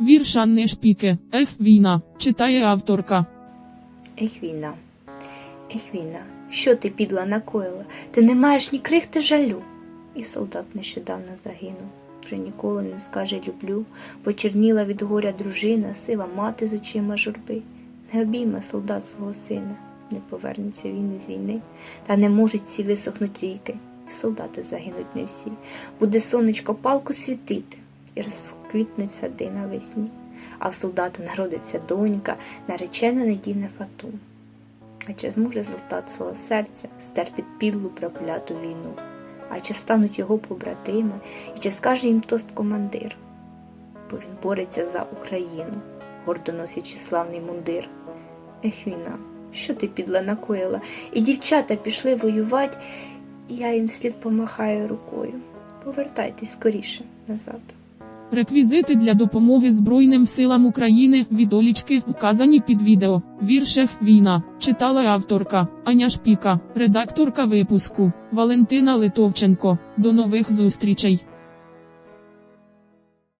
Вірш Анни Шпіки. Ех, війна. Читає авторка. Ех війна, ех війна, що ти підла накоїла? Ти не маєш ні крихти жалю. І солдат нещодавно загинув. Вже ніколи не скаже люблю, почерніла від горя дружина, сива мати з очима журби. Не обійме солдат свого сина, не повернеться він із війни, та не можуть всі висохнуть ріки, і солдати загинуть не всі. Буде сонечко палку світити, і розквітнуть сади навесні. А в солдата народиться донька, наречена надійна фату. А чи зможе солдат свого серця стерпить підлу прокляту війну? А чи стануть його побратими, і чи скаже їм тост командир? Бо він бореться за Україну, гордо носячи славний мундир. Ех, війна, що ти підла накоїла? І дівчата пішли воювати, і я їм слід помахаю рукою. Повертайтесь скоріше назад. Реквізити для допомоги Збройним силам України відолічки вказані під відео. Віршех Війна читала авторка Аня Шпіка, редакторка випуску Валентина Литовченко. До нових зустрічей.